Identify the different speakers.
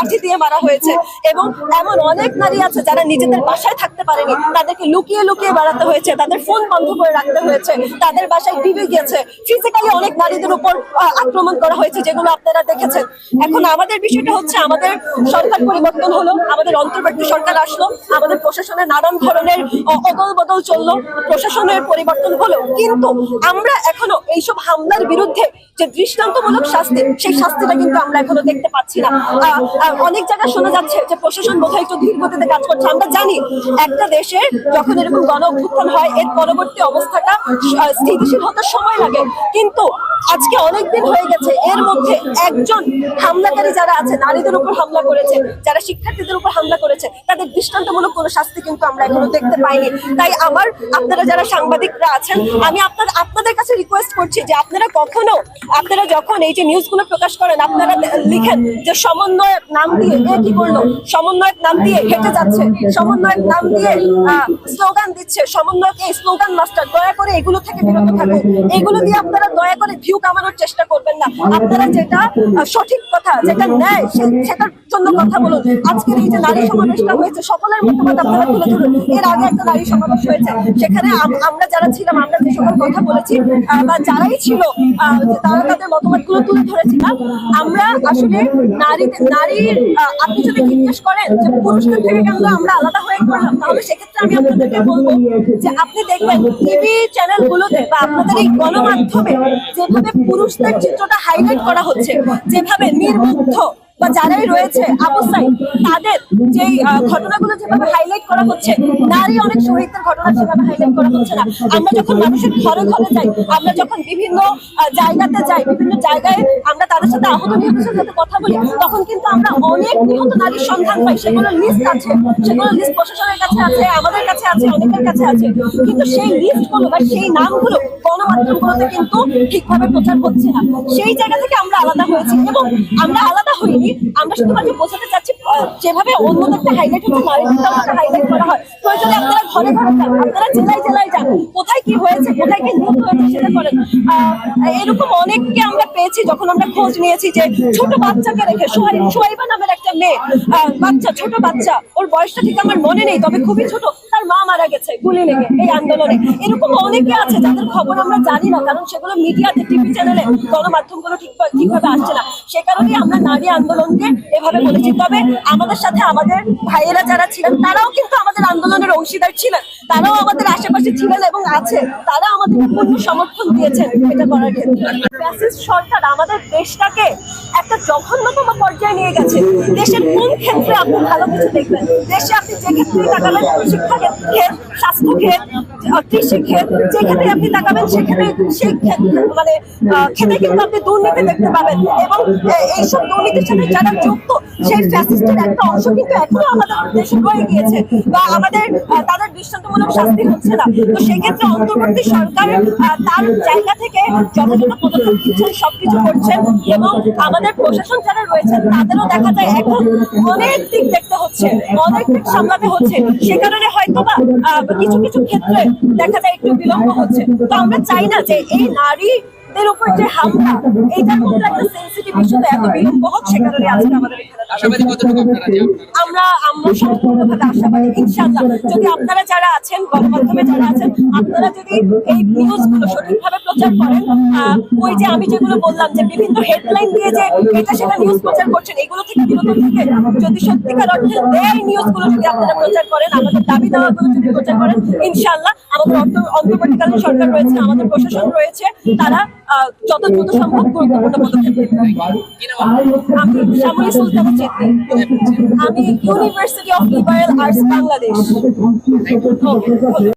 Speaker 1: লাঠি দিয়ে মারা হয়েছে। এবং এমন অনেক নারী আছে যারা নিজেদের বাসায় থাকতে পারেনি। তাদেরকে লুকিয়ে লুকিয়ে বেড়াতে হয়েছে, তাদের ফোন বন্ধ করে রাখতে হয়েছে, তাদের বাসায় টিভি গিয়েছে। ফিজিক্যালি অনেক নারীদের উপর আক্রমণ করা হয়েছে, যেগুলো আপনারা দেখেছেন। এখন আমাদের বিষয়টা হচ্ছে, আমাদের সরকার পরিবর্তন হলো, আমাদের অন্তর্বর্তী সরকার আসলো, আমাদের প্রশাসনের নানান ধরনের অদল বদল চলল, প্রশাসনের পরিবর্তন হলো। কিন্তু আমরা এখনও এইসব হামলার বিরুদ্ধে যে দৃষ্টান্তমূলক শাস্তি, সেই শাস্তিটা কিন্তু আমরা এখনও দেখতে পাচ্ছি না। অনেক জায়গায় শোনা যাচ্ছে যে প্রশাসন বোধহয় একটু ধীর গতিতে কাজ করছে। আমরা জানি একটা দেশে যখন এরকম গণ অভ্যুত্থান হয়, এর পরবর্তী অবস্থাটা স্থিতিশীল হতে সময় লাগে। কিন্তু আজকে অনেক দিন হয়ে গেছে, এর মধ্যে একজন হামলাকারী যারা আছে, নারীদের উপর হামলা করেছে, যারা শিক্ষার্থীদের উপর হামলা করেছে, তাদের দৃষ্টান্তমূলক কোনো শাস্তি কিন্তু আমরা এখনও দেখতে পাইনি। তাই আমার আপনারা যারা সাংবাদিকরা আছেন, আমি আপনাদের আপনাদের কাছে রিকোয়েস্ট করছি যে আপনারা কখনো, আপনারা যখন এই যে নিউজগুলো প্রকাশ করেন, আপনারা লিখেন যে সমন্বয়ক নাম দিয়ে এ কি করল? সমন্বয়ক নাম দিয়ে হেঁটে যাচ্ছে। সমন্বয়ক নাম দিয়ে স্লোগান দিচ্ছে। সমন্বয়ক এই স্লোগান মাস্টার দয়া করে এগুলো থেকে বিরত থাকুন। এগুলো দিয়ে আপনারা দয়া করে ভিউ কামানোর চেষ্টা করবেন না। আপনারা যেটা সঠিক কথা যেটা ন্যায় সেটার জন্য কথা বলুন। আজকের এই যে নারী সমাবেশটা হয়েছে সকলের মতামত আপনারা তুলে ধরুন। এর আগে একটা নারী সমাবেশ হয়েছে সেখানে আমরা যারা ছিলাম আমরা যে সকল কথা বলেছি বা যারাই ছিল তারা তাদের মতামতগুলো তুলে ধরেছিলাম আমরা আসলে নারী আহ, আপনি যদি জিজ্ঞেস করেন পুরুষদের আমরা আলাদা হয়ে সেক্ষেত্রে আমি যে আপনি দেখবেন টিভি বা এই যেভাবে পুরুষদের চিত্রটা হাইলাইট করা হচ্ছে, যেভাবে নির্বুদ্ধ বা যারাই রয়েছে সাইদ তাদের যে ঘটনাগুলো যেভাবে হাইলাইট করা হচ্ছে, নারী অনেক শহীদদের ঘটনা সেভাবে হাইলাইট করা হচ্ছে না। আমরা যখন মানুষের ঘরে ঘরে যাই, আমরা যখন বিভিন্ন জায়গাতে যাই, বিভিন্ন জায়গায় আমরা তাদের সাথে আহত নিহতের সাথে কথা বলি, তখন কিন্তু আমরা অনেক নিহত নারীর সন্ধান পাই। সেগুলো লিস্ট আছে সেগুলো লিস্ট প্রশাসনের কাছে আছে, আমাদের কাছে আছে, অনেকের কাছে আছে। কিন্তু সেই লিস্টগুলো বা সেই নামগুলো গণমাধ্যমগুলোতে কিন্তু ঠিকভাবে প্রচার হচ্ছে না। সেই জায়গা থেকে আমরা আলাদা হয়েছি এবং আমরা আলাদা হইনি, আমরা শুধুমাত্র বোঝাতে চাচ্ছি যেভাবে অন্যদেরটা হাইলাইট হচ্ছে হাইলাইট করা হয়। প্রয়োজনে আপনারা ঘরে ঘরে যান, আপনারা জেলায় জেলায় যান, কোথায় কি হয়েছে, কোথায় কি নিহত হয়েছে সেটা করেন। এরকম অনেককে আমরা পেয়েছি যখন আমরা খোঁজ নিয়েছি যে ছোট বাচ্চাকে রেখে, সোহাই- সোহাইবা নামের একটা মেয়ে বাচ্চা, ছোট বাচ্চা, ওর বয়সটা ঠিক আমার মনে নেই, তবে খুবই ছোট। তার মা মারা গেছে, গুলি লেগে এই আন্দোলনে। এরকম অনেকে আছে যাদের খবর আমরা জানি না, কারণ সেগুলো মিডিয়াতে, টিভি চ্যানেলে গণমাধ্যমগুলো ঠিক ঠিকভাবে আসছে না। সে কারণেই আমরা নারী আন্দোলনকে এভাবে বলেছি। তবে আমাদের সাথে আমাদের ভাইয়েরা যারা ছিলেন, তারাও কিন্তু আমাদের আন্দোলনের অংশীদার ছিলেন। তারাও আমাদের আশেপাশে ছিলেন এবং আছে। তারা আমাদের পূর্ণ সমর্থন দিয়েছেন এটা করার ক্ষেত্রে। সরকার আমাদের দেশটাকে একটা জঘন্যতম পর্যায়ে নিয়ে গেছে। দেশের কোন ক্ষেত্রে আপনি ভালো কিছু দেখবেন? দেশে আপনি যে ক্ষেত্রে তাকাবেন শিক্ষা ক্ষেত্র স্বাস্থ্য ক্ষেত্র কৃষি ক্ষেত্র যে ক্ষেত্রে আপনি তাকাবেন, সেখানে সেই ক্ষেত্রে মানে ক্ষেত্রে কিন্তু আপনি দুর্নীতি দেখতে পাবেন। এবং এইসব দুর্নীতির সাথে যারা যুক্ত, সেই ফ্যাসিস্টের একটা অংশ কিন্তু এখনও আমাদের দেশে রয়ে গিয়েছে। বা আমাদের তাদের দৃষ্টান্তমূলক শাস্তি হচ্ছে না। তো সেক্ষেত্রে অন্তর্বর্তী সরকার তার জায়গা থেকে যথাযথ পদক্ষেপ নিচ্ছেন সবকিছু করছেন এবং আমাদের প্রশাসন যারা রয়েছেন তাদেরও দেখা যায় এখন অনেক দিক দেখতে হচ্ছে, অনেক দিক সামলাতে হচ্ছে। সে কারণে হয়তো বা কিছু কিছু ক্ষেত্রে দেখা যায় একটু বিলম্ব হচ্ছে। তো আমরা চাই না যে এই নারীদের উপর যে হামলা এইটার মধ্যে একটা সেন্সিটিভ ইস্যুতে এত বিলম্ব সে কারণে আজকে আমাদের এখানে দাঁড়ানো।
Speaker 2: আশাবাদী কতটুকু আপনারা যে
Speaker 1: আমরা আমরা সম্পূর্ণভাবে আশাবাদী ইনশাআল্লাহ যদি আপনারা যারা আছেন গণমাধ্যমে যারা আছেন আপনারা যদি এই নিউজগুলো সঠিকভাবে প্রচার করেন ওই যে আমি যেগুলো বললাম যে বিভিন্ন হেডলাইন দিয়ে যে এটা সেটা নিউজ প্রচার করছেন এগুলো থেকে বিরত থেকে যদি সত্যিকার অর্থে দেয় নিউজগুলো যদি আপনারা প্রচার করেন আমাদের দাবি দাওয়াগুলো যদি প্রচার করেন ইনশাআল্লাহ আমাদের অন্ত- অন্তর্বর্তীকালীন সরকার রয়েছে আমাদের প্রশাসন রয়েছে তারা যত দ্রুত সম্ভব গুরুত্বপূর্ণ পদক্ষেপ নেবে
Speaker 2: কি নাম আপনার?
Speaker 1: আমি শ্যামলী সুলতানা চেতনি আমি university of liberal arts Bangladesh.